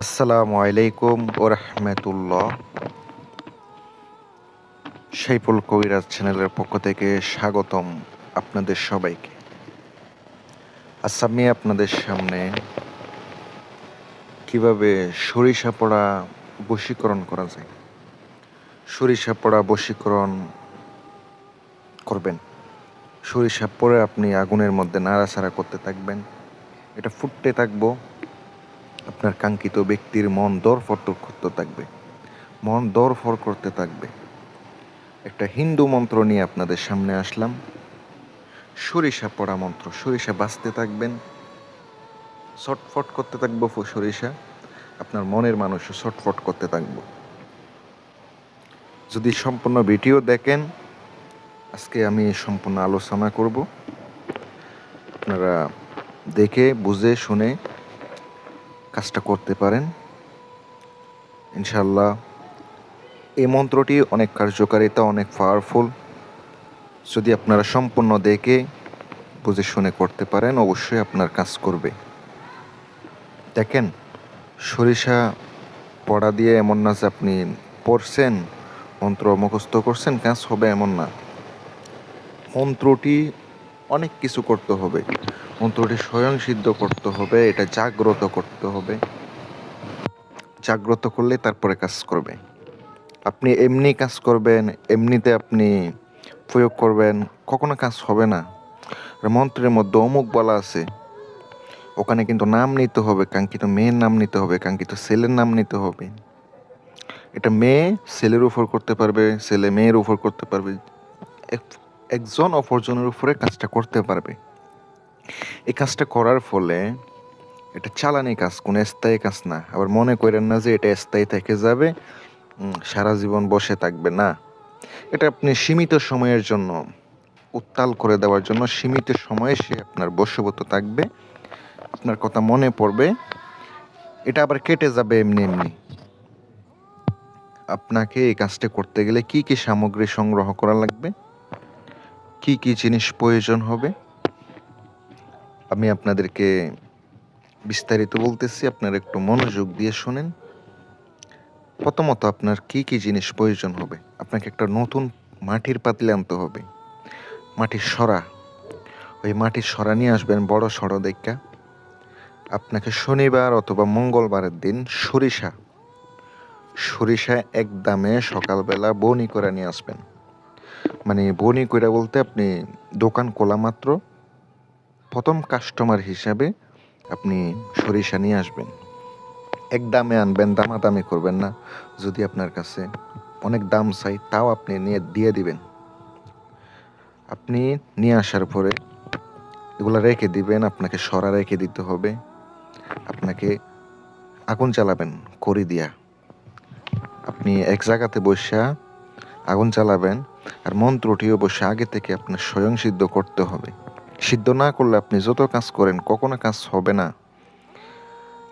আসসালামু আলাইকুম ও রহমতুল্লাহ সাইফুল কবিরাজ চ্যানেলের পক্ষ থেকে স্বাগতম আপনাদের সবাইকে। আচ্ছা আমি আপনাদের সামনে কীভাবে সরিষা পড়া বশীকরণ করা যায়? সরিষা পড়া বশীকরণ করবেন। সরিষা পরে আপনি আগুনের মধ্যে নাড়াচাড়া করতে থাকবেন। এটা ফুটতে থাকব। আপনার কাঙ্ক্ষিত ব্যক্তির মন দরফর করতে থাকবে। মন দরফর করতে থাকবে। একটা হিন্দু মন্ত্র নিয়ে আপনাদের সামনে আসলাম। সরিষা পড়া মন্ত্র, সরিষা বাঁচতে থাকবেন। ছটফট করতে থাকব সরিষা। আপনার মনের মানুষও ছটফট করতে থাকব। যদি সম্পূর্ণ ভিডিও দেখেন, আজকে আমি সম্পূর্ণ আলোচনা করব। আপনারা দেখে, বুঝে, শুনে কাজটা করতে পারেন। ইনশাল্লাহ এই মন্ত্রটি অনেক কার্যকারিতা, অনেক পাওয়ারফুল যদি আপনারা সম্পূর্ণ দেখে, বুঝে শুনে করতে পারেন, অবশ্যই আপনার কাজ করবে। দেখেন, সরিষা পড়া দিয়ে এমন না যে আপনি পড়ছেন, মন্ত্র মুখস্থ করছেন, কাজ হবে এমন না। মন্ত্রটি অনেক কিছু করতে হবে। মন্ত্রটি স্বয়ং সিদ্ধ করতে হবে, এটা জাগ্রত করতে হবে। জাগ্রত করলে তারপরে কাজ করবে। আপনি এমনি কাজ করবেন, এমনিতে আপনি প্রয়োগ করবেন, কখনো কাজ হবে না। মন্ত্রের মধ্যে অমুক বলা আছে, ওখানে কিন্তু নাম নিতে হবে, কাঙ্ক্ষিত মেয়ের নাম নিতে হবে, কাঙ্ক্ষিত ছেলের নাম নিতে হবে। এটা মেয়ে ছেলের উপর করতে পারবে, ছেলে মেয়ের উপর করতে পারবে। একজন অপরজনের উপরে কাজটা করতে পারবে। এই কাজটা করার ফলে এটা চালানি কাজ, কোনো স্থায়ী কাজ না। আবার মনে করেন না যে এটা স্থায়ী থেকে যাবে সারা জীবন বসে থাকবে না। এটা আপনি সীমিত সময়ের জন্য, উত্তাল করে দেওয়ার জন্য সীমিত সময়ে সে আপনার বশবত থাকবে। আপনার কথা মনে পড়বে, এটা আবার কেটে যাবে এমনি এমনি। আপনাকে এই কাজটা করতে গেলে কি কি সামগ্রী সংগ্রহ করা লাগবে? কি কি জিনিস প্রয়োজন হবে? আমি আপনাদেরকে বিস্তারিত বলতেছি, আপনারা একটু মনোযোগ দিয়ে শোনেন। প্রথমত আপনার কি কি জিনিস প্রয়োজন হবে? আপনাকে একটা নতুন মাটির পাতিলে আনতে হবে। মাটির সরা। ওই মাটির সরা নিয়ে আসবেন বড় সড়ো দেখা। আপনাকে শনিবার অথবা মঙ্গলবারের দিন সরিষা। সরিষা এক দামে সকালবেলা বনি করে নিয়ে আসবেন। মানে বনি কইরা বলতে আপনি দোকান খোলা মাত্র। প্রথম কাস্টমার হিসাবে আপনি সরিষা নিয়ে আসবেন। এক দামে আনবেন, দামাদামি করবেন না। যদি আপনার কাছে অনেক দাম চাই, তাও আপনি নিয়ে, দিয়ে দিবেন। আপনি নিয়ে আসার পরে এগুলো রেখে দিবেন, আপনাকে সরা রেখে দিতে হবে। আপনাকে আগুন চালাবেন করি দিয়া। আপনি এক জায়গাতে বসে আগুন জ্বালাবেন আর মন্ত্রটিও বসে আগে থেকে আপনার স্বয়ং সিদ্ধ করতে হবে। সিদ্ধ না করলে আপনি যত কাজ করেন, কখনো কাজ হবে না।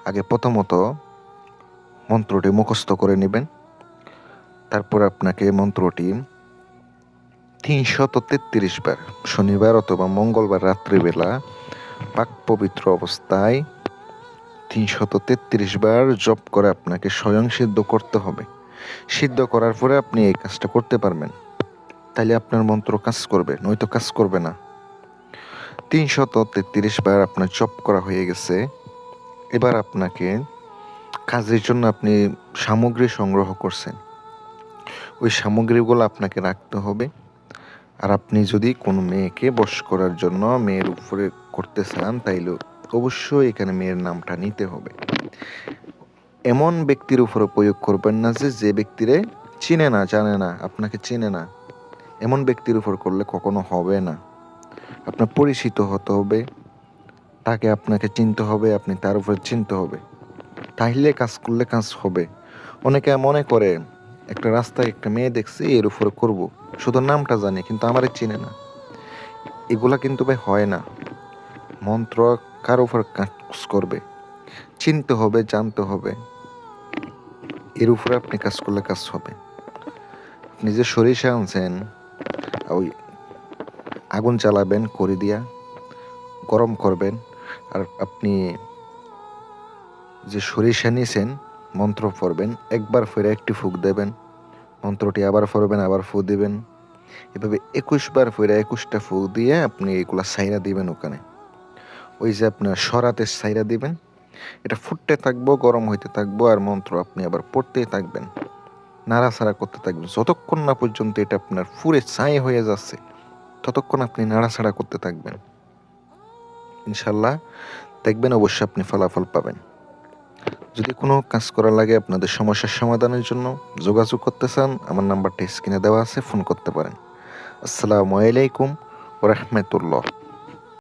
আগে প্রথমত মন্ত্রটি মুখস্থ করে নেবেন। তারপর আপনাকে মন্ত্রটি তিনশত তেত্রিশ বার, শনিবার অথবা মঙ্গলবার রাত্রিবেলা পাক পবিত্র অবস্থায় তিনশত তেত্রিশ বার জপ করে আপনাকে স্বয়ং সিদ্ধ করতে হবে। সিদ্ধ করার পরে আপনি এই কাজটা করতে পারবেন। তাইলে আপনার মন্ত্র কাজ করবে, নয়তো কাজ করবে না। তিনশত তেত্রিশ বার আপনার জপ করা হয়ে গেছে। এবার আপনাকে কাজের জন্য আপনি সামগ্রী সংগ্রহ করছেন। ওই সামগ্রীগুলো আপনাকে রাখতে হবে। আর আপনি যদি কোনো মেয়েকে বশ করার জন্য মেয়ের উপরে করতে চান, তাইলে অবশ্যই এখানে মেয়ের নামটা নিতে হবে। এমন ব্যক্তির উপরে প্রয়োগ করবেন না যে যে ব্যক্তিরে চিনে না, জানে না, আপনাকে চিনে না। এমন ব্যক্তির উপর করলে কখনো হবে না। আপনার পরিচিত হতে হবে, তাকে আপনাকে চিনতে হবে, আপনি তার উপরে চিনতে হবে। তাহলে কাজ করলে কাজ হবে। অনেকে মনে করে, একটা রাস্তায় একটা মেয়ে দেখছি, এর উপরে করব। শুধু নামটা জানি, কিন্তু আমারে চিনে না। এগুলা কিন্তু ভাই হয় না। মন্ত্র কার উপর কাজ করবে? চিনতে হবে, জানতে হবে। এর উপরে আপনি কাজ করলে কাজ হবে। আপনি যে সরিষা আনছেন ওই আগুন চালাবেন করি দিয়া, গরম করবেন। আর আপনি যে সরিষা নিয়েছেন মন্ত্র পড়বেন, একবার ফেরে একটি ফুক দেবেন। মন্ত্রটি আবার পড়বেন, আবার ফু দিবেন। এভাবে একুশ বার ফেরে একুশটা ফু দিয়ে আপনি এগুলা সাইরা দিবেন ওখানে। ওই যে আপনার সরাতে সাইরা দিবেন। এটা ফুটতে থাকব, গরম হইতে থাকব, আর মন্ত্র আপনি আবার পড়তেই থাকবেন। নাড়াচাড়া করতে থাকবেন। যতক্ষণ না পর্যন্ত এটা আপনার ফুরে ছাই হয়ে যাচ্ছে, ততক্ষণ আপনি নাড়াচাড়া করতে থাকবেন। ইনশাল্লাহ দেখবেন অবশ্যই আপনি ফলাফল পাবেন। যদি কোনো কাজ করা লাগে আপনাদের সমস্যার সমাধানের জন্য যোগাযোগ করতে চান, আমার নাম্বারটা স্ক্রিনে দেওয়া আছে, ফোন করতে পারেন। আসসালামু আলাইকুম ওরহমতুল্লাহ